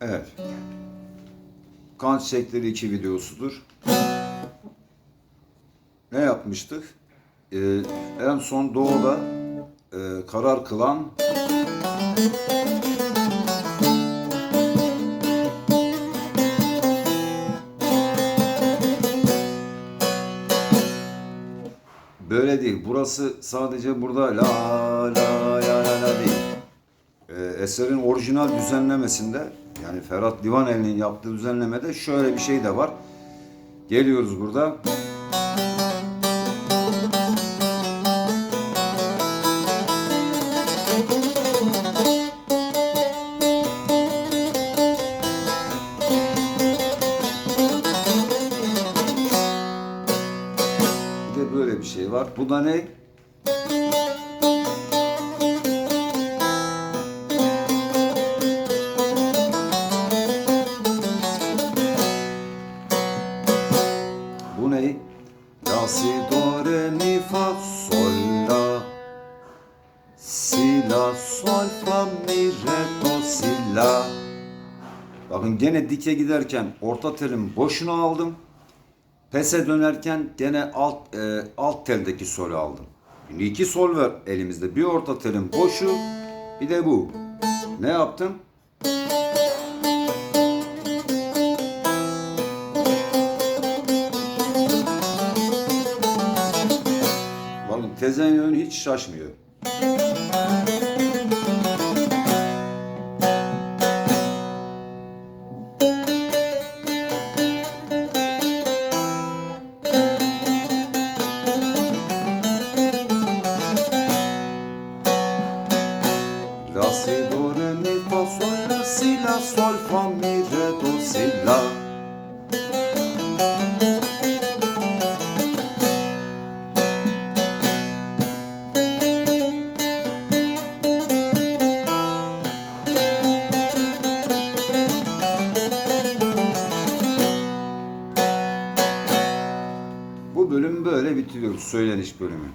Evet. Kan çiçekleri 2 videosudur. Ne yapmıştık? Ee, en son doğuda e, karar kılan böyle değil. Burası sadece burada la la la la la değil. Ee, eserin orijinal düzenlemesinde yani Ferhat Divaneli'nin yaptığı düzenlemede şöyle bir şey de var. Geliyoruz burada. Bir de böyle bir şey var. Bu da ne? Bu ne? La si do re mi fa sol la si la sol fa mi re do si la Bakın gene dike giderken orta telim boşuna aldım. Pese dönerken gene alt e, alt teldeki solü aldım. Şimdi iki sol var elimizde. Bir orta telin boşu, bir de bu. Ne yaptım? Tezen yönü hiç şaşmıyor. La si do re mi fa sol la si la sol fa mi re do si la. Bu bölüm böyle bitiriyoruz söyleniş bölümü.